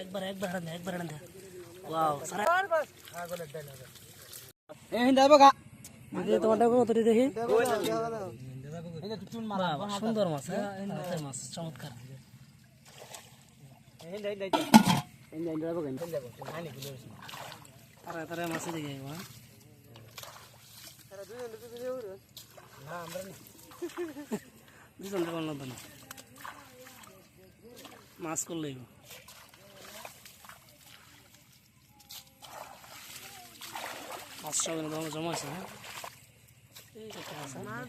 একবার একবার হারান একবার হারান ওয়াও সারা পাগলের বগা যদি তোমারটা কত দেখি সুন্দর মাছ হ্যাঁ মাছ চমৎকার তারা তারা মাছে দেখে না আমরা দুজন দেবেন না মাছ করলেই মাছ সব এনে জমা আছে হ্যাঁ মাছ,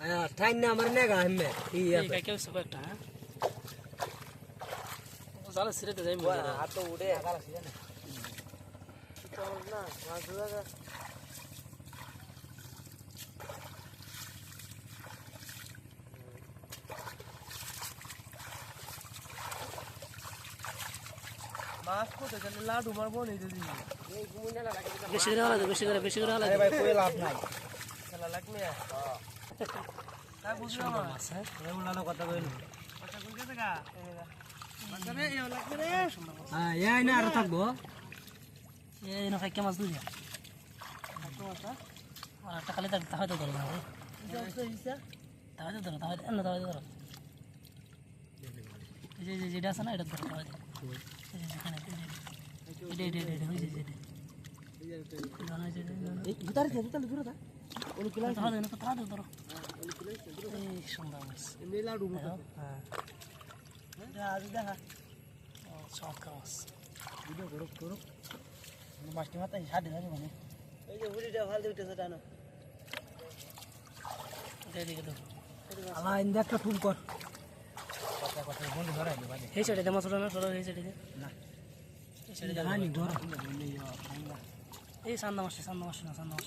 हाँ, ठाइन मरने का हमें ठीक है क्या सुबह टा वो साला सिरे तो जाए मुझे हाँ तो उड़े तो ना वासुदा का मास्क को तो जल्दी लाडू मरबो नहीं जल्दी ये घूमने लगा बेशक रहा तो बेशक रहा बेशक रहा भाई कोई लाभ नहीं। चला लग में हाँ। থাকব না মাছ দুই একটা খালি তাহলে ধরো না তাহলে ধরো তাহলে এনে তাহলে ধরো যেটা আছে না এটা ধরো তাহলে যে- এটা এটা এটা ওই যে যেটা মাছটি মাথা সাড়ে যাবে মানে এই যে হুড়িটা ভালো উঠেছে টানো আলা ইন্দা একটা ফুল কর কথা কথা বন্ধ ধরা দিবা এই সাইডে দে মাছটা না সরো এই সাইডে দে না এই সাইডে দে না নি ধরা এই সান্দা মাছ সান্দা মাছ না সান্দা মাছ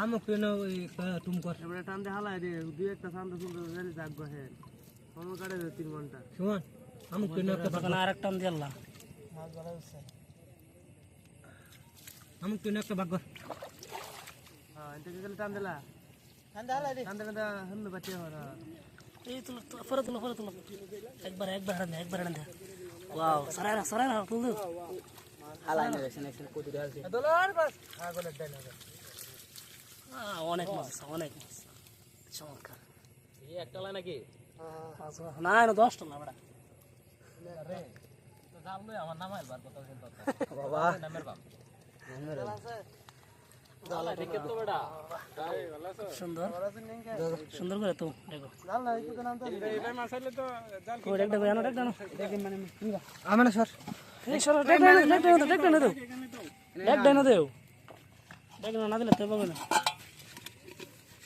আমো কেন তুম কর? এবারে টান দে হালাই রে দুই একটা শান্ত সুন্দর জানি জাগ গহে আমার কাটে তিন ঘণ্টা। শুন আমো কেন একটা আর একটা হ্যাঁ, টান দে আল্লাহ মাছ ভালো হচ্ছে। আমো কেন একটা ভাগ হ্যাঁ এটা গেলে টান দেলা। টান দে হালাই রে। টান দে হন্ন বাচ্চা হরা এই তুলো ফরে তুলো ফরে তুলো একবার একবার হারান একবার হারান দে। ওয়াও সরায়রা সরায়রা তুলো হালাই না দেখছেন একসাথে কোটি ঢালছে দলার বাস। হ্যাঁ, পাগলের ডাইনাগর অনেক মাছ অনেক মাছ। চমৎকার। এই একটা লাই নাকি? না না দশটা না বেটা। আমার নাম আইবার সুন্দর। সুন্দর করে তো দেখো। আমি মানে, সর। দেখ না। দেও। দেখ না দিলে তো পাবে না।